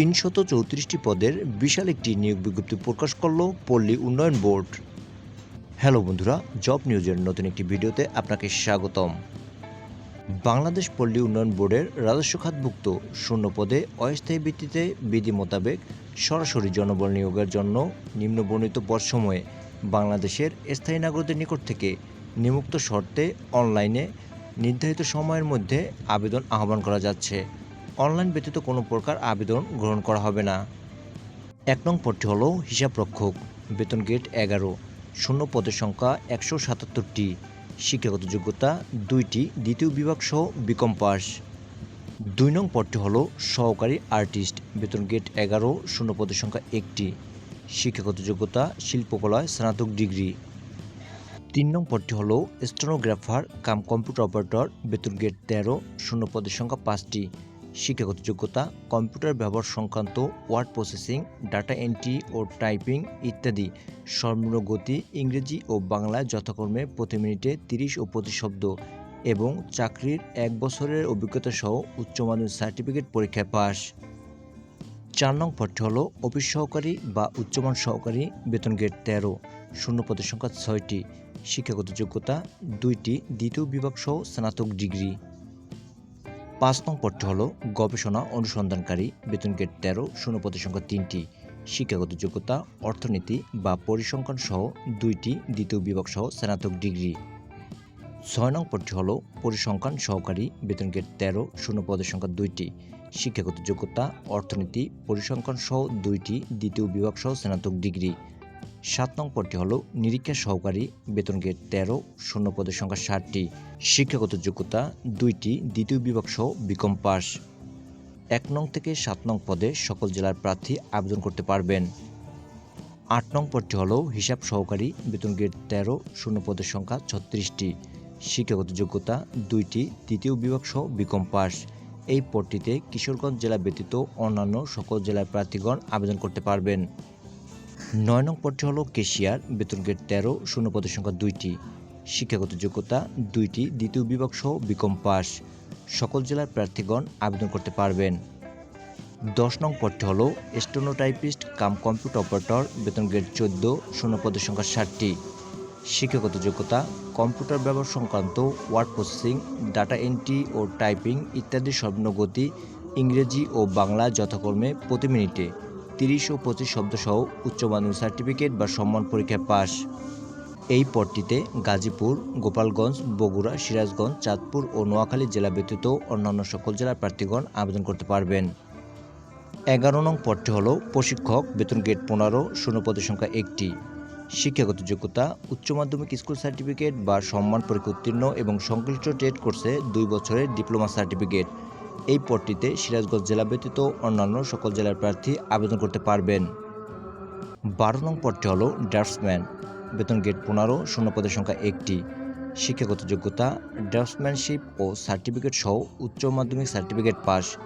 তিনশত চৌত্রিশটি পদের বিশাল একটি নিয়োগ বিজ্ঞপ্তি প্রকাশ করল পল্লী উন্নয়ন বোর্ড। হ্যালো বন্ধুরা, জব নিউজের নতুন একটি ভিডিওতে আপনাকে স্বাগতম। বাংলাদেশ পল্লী উন্নয়ন বোর্ডের রাজস্ব খাতভুক্ত শূন্য পদে অস্থায়ী ভিত্তিতে বিধি মোতাবেক সরাসরি জনবল নিয়োগের জন্য নিম্নবর্ণিত পদসমূহে বাংলাদেশের স্থায়ী নাগরিকদের নিকট থেকে নিমুক্ত শর্তে অনলাইনে নির্ধারিত সময়ের মধ্যে আবেদন আহ্বান করা যাচ্ছে। অনলাইন ব্যতীত কোনো প্রকার আবেদন গ্রহণ করা হবে না। এক নং পদটি হল হিসাবরক্ষক বেতন গেট এগারো। শূন্য পদের সংখ্যা একশো সাতাত্তরটি। শিক্ষাগত যোগ্যতা দুইটি, দ্বিতীয় বিভাগ সহ বিকম পাস। দুই নং পদটি হল সহকারী আর্টিস্ট, বেতন গেট এগারো, শূন্য পদের সংখ্যা একটি। শিক্ষাগত যোগ্যতা শিল্পকলায় স্নাতক ডিগ্রি। তিন নং পদটি হল স্টেনোগ্রাফার, কাম কম্পিউটার অপারেটর, বেতন গেট তেরো, শূন্য পদের সংখ্যা পাঁচটি। শিক্ষাগত যোগ্যতা কম্পিউটার ব্যবহার সংক্রান্ত, ওয়ার্ড প্রসেসিং, ডাটা এন্ট্রি ও টাইপিং ইত্যাদি। সর্বনিম্ন গতি ইংরেজি ও বাংলায় যথাক্রমে প্রতি মিনিটে তিরিশ ও পঁচিশ শব্দ এবং চাকরির এক বছরের অভিজ্ঞতা সহ উচ্চ মাধ্যমিক সার্টিফিকেট পরীক্ষায় পাস চার নং পদটি হল অফিস সহকারী বা উচ্চমান সহকারী, বেতন গেট তেরো, শূন্য পদের সংখ্যা ছয়টি। শিক্ষাগত যোগ্যতা দুইটি দ্বিতীয় বিভাগ সহ স্নাতক ডিগ্রি। পাঁচ নং পদটি হল গবেষণা, অনুসন্ধানকারী বেতন গেট তেরো, শূন্য পদের সংখ্যা তিনটি, শিক্ষাগত যোগ্যতা, অর্থনীতি বা পরিসংখ্যান সহ দুইটি, দ্বিতীয় বিভাগ সহ স্নাতক ডিগ্রি। ছয় নং পদটি হল পরিসংখ্যান সহকারী বেতন গেট তেরো, শূন্য পদের সংখ্যা দুইটি, শিক্ষাগত যোগ্যতা, অর্থনীতি, পরিসংখ্যান সহ দুইটি, দ্বিতীয় বিভাগ সহ স্নাতক ডিগ্রি। সাত নং পদটি হল নিরীক্ষা সহকারী বেতন গেট তেরো, শূন্য পদের সংখ্যা ষাটটি। শিক্ষাগত যোগ্যতা দুইটি, দ্বিতীয় বিভাগ সহ বিকম পাস। এক নং থেকে সাত নং পদে সকল জেলার প্রার্থী আবেদন করতে পারবেন। আট নং পদটি হল হিসাব সহকারী বেতন গেট তেরো, শূন্য পদের সংখ্যা ছত্রিশটি। শিক্ষাগত যোগ্যতা দুইটি, দ্বিতীয় বিভাগ সহ বিকম পাস। এই পদটিতে কিশোরগঞ্জ জেলা ব্যতীত অন্যান্য সকল জেলার প্রার্থীগণ আবেদন করতে পারবেন। নয় নং পদটি হল কেশিয়ার, বেতন গেট তেরো, শূন্য পদের সংখ্যা দুইটি। শিক্ষাগত যোগ্যতা দুইটি, দ্বিতীয় বিভাগ সহ বিকম পাস। সকল জেলার প্রার্থীগণ আবেদন করতে পারবেন। দশ নং পদটি হল স্টোনোটাইপিস্ট, কাম কম্পিউটার অপারেটর, বেতন গ্রেড চোদ্দ, শূন্য পদের সংখ্যা ষাটটি। শিক্ষাগত যোগ্যতা কম্পিউটার ব্যবহার সংক্রান্ত ওয়ার্ড প্রসেসিং, ডাটা এন্ট্রি ও টাইপিং ইত্যাদি সর্বনিম্ন গতি ইংরেজি ও বাংলা যথাক্রমে প্রতি মিনিটে। তিরিশ ও পঁচিশ শব্দসহ উচ্চ মাধ্যমিক সার্টিফিকেট বা সম্মান পরীক্ষায় পাস এই পদটিতে গাজীপুর, গোপালগঞ্জ, বগুড়া, সিরাজগঞ্জ, চাঁদপুর ও নোয়াখালী জেলা ব্যতীত অন্যান্য সকল জেলার প্রার্থীগণ আবেদন করতে পারবেন। এগারো নং পদটি হল প্রশিক্ষক, বেতন গেট পনেরো শূন্য পদের সংখ্যা একটি। শিক্ষাগত যোগ্যতা, উচ্চ মাধ্যমিক স্কুল সার্টিফিকেট বা সম্মান পরীক্ষা উত্তীর্ণ এবং সংশ্লিষ্ট ট্রেড কোর্সে দুই বছরের ডিপ্লোমা সার্টিফিকেট। এই পদটিতে সিরাজগঞ্জ জেলা ব্যতীত অন্যান্য সকল জেলার প্রার্থী আবেদন করতে পারবেন। বারো নং পদটি হল ড্রাফটসম্যান। বেতন গেট পনেরো, শূন্য পদের সংখ্যা একটি। শিক্ষাগত যোগ্যতা, ড্রাফটসম্যানশিপ ও সার্টিফিকেট সহ উচ্চ মাধ্যমিক সার্টিফিকেট পাস।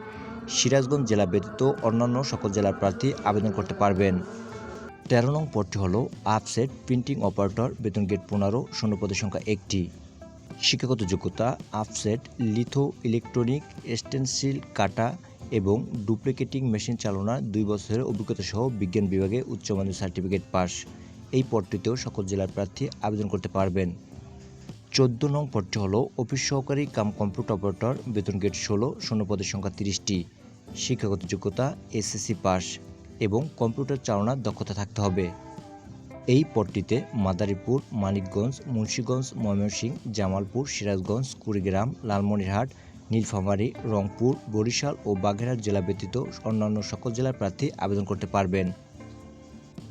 সিরাজগঞ্জ জেলা ব্যতীত অন্যান্য সকল জেলার প্রার্থী আবেদন করতে পারবেন। তেরো নং পদটি হল আপসেট প্রিন্টিং অপারেটর। বেতন গেট পনেরো, শূন্য পদের সংখ্যা একটি। শিক্ষাগত যোগ্যতা আপসেট লিথো ইলেকট্রনিক স্টেনসিল কাটা এবং ডুপ্লিকেটিং মেশিন চালনার দুই বছরের অভিজ্ঞতা সহ বিজ্ঞান বিভাগে উচ্চমানের সার্টিফিকেট পাস এই পদটিতেও সকল জেলার প্রার্থী আবেদন করতে পারবেন। চোদ্দ নং পদটি হল অফিস সহকারী কাম কম্পিউটার অপারেটর, বেতন গেট ষোলো, শূন্য পদের সংখ্যা তিরিশটি। শিক্ষাগত যোগ্যতা এসএসসি পাস এবং কম্পিউটার চালনার দক্ষতা থাকতে হবে। এই পদটিতে মাদারীপুর, মানিকগঞ্জ, মুন্সীগঞ্জ, ময়মনসিংহ, জামালপুর, সিরাজগঞ্জ, কুড়িগ্রাম, লালমনিরহাট, নীলফামারী, রংপুর, বরিশাল ও বাগেরহাট জেলা ব্যতীত অন্যান্য সকল জেলার প্রার্থী আবেদন করতে পারবেন।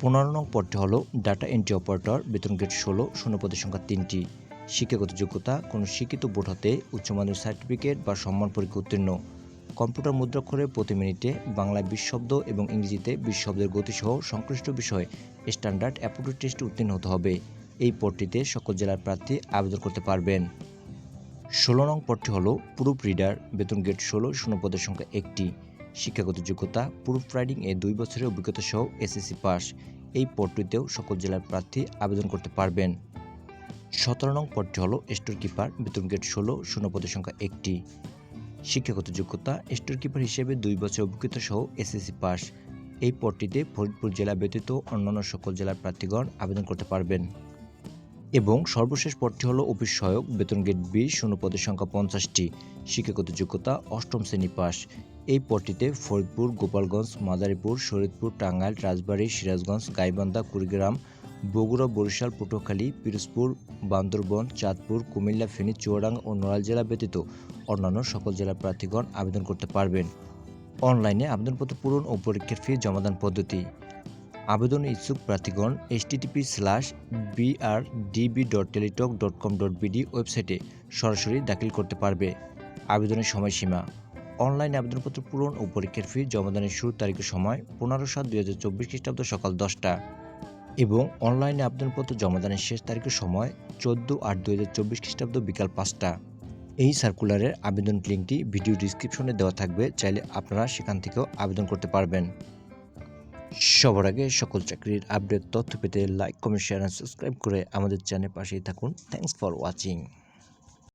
পনেরো নং পদটি হল ডাটা এন্ট্রি অপারেটর, বেতন গেট ষোলো শূন্য পদের সংখ্যা তিনটি। শিক্ষাগত যোগ্যতা, কোনো শিক্ষিত বোর্ড হতে সার্টিফিকেট বা সম্মান পরীক্ষা উত্তীর্ণ। কম্পিউটার মুদ্রাক্ষরে প্রতি মিনিটে বাংলায় বিশ শব্দ এবং ইংরেজিতে বিশ শব্দের গতিসহ সংশ্লিষ্ট বিষয়ে স্ট্যান্ডার্ড অ্যাপোটিউড টেস্টে উত্তীর্ণ হতে হবে। এই পদটিতে সকল জেলার প্রার্থী আবেদন করতে পারবেন। ষোলো নং পদটি হল প্রুফ রিডার, বেতন গেট ষোলো, শূন্য পদের সংখ্যা একটি। শিক্ষাগত যোগ্যতা, প্রুফ রাইডিং এ দুই বছরের অভিজ্ঞতা সহ এসএসসি পাস। এই পদটিতেও সকল জেলার প্রার্থী আবেদন করতে পারবেন। সতেরো নং পদটি হল স্টোর কিপার বেতন গেট ষোলো, শূন্য পদের সংখ্যা একটি। শিক্ষাগত যোগ্যতা, স্টোর কিপার হিসেবে দুই বছর অভিজ্ঞতা সহ এসএসসি পাস। এই পদটিতে ফরিদপুর জেলা ব্যতীত অন্যান্য সকল জেলার প্রার্থীগণ আবেদন করতে পারবেন। এবং সর্বশেষ পদটি হলো অফিস সহায়ক বেতন গেট বি শূন্য পদের সংখ্যা পঞ্চাশটি। শিক্ষাগত যোগ্যতা, অষ্টম শ্রেণি পাস। এই পদটিতে ফরিদপুর, গোপালগঞ্জ, মাদারীপুর শরীদপুর টাঙ্গাইল, রাজবাড়ী, সিরাজগঞ্জ, গাইবান্ধা, কুড়িগ্রাম বগুড়া, বরিশাল, পটুয়াখালী, পিরোজপুর, বান্দরবন, চাঁদপুর, কুমিল্লা, ফেনী, চুয়াডাঙ্গা ও নড়াইল জেলা ব্যতীত অন্যান্য সকল জেলার প্রার্থীগণ আবেদন করতে পারবেন। অনলাইনে আবেদনপত্র পূরণ ও পরীক্ষার ফি জমাদান পদ্ধতি। আবেদন ইচ্ছুক প্রার্থীগণ HTTP slash BR DB dot Teletalk dot com dot BD ওয়েবসাইটে সরাসরি দাখিল করতে পারবে। আবেদনের সময়সীমা। অনলাইনে আবেদনপত্র পূরণ ও পরীক্ষার ফি জমাদানের শুরুর তারিখের সময় পনেরো সাত দুই হাজার চব্বিশ খ্রিস্টাব্দ সকাল দশটা। এবং অনলাইনে আবেদনপত্র জমাদানের শেষ তারিখের সময় চোদ্দ আট দুই হাজার চব্বিশ খ্রিস্টাব্দ বিকাল পাঁচটা। এই সার্কুলারের আবেদন লিঙ্কটি ভিডিও ডিসক্রিপশনে দেওয়া থাকবে, চাইলে আপনারা সেখান থেকেও আবেদন করতে পারবেন। সবার আগে সকল চাকরির আপডেট তথ্য পেতে লাইক কমেন্ট শেয়ার সাবস্ক্রাইব করে আমাদের চ্যানেল পাশেই থাকুন। Thanks for watching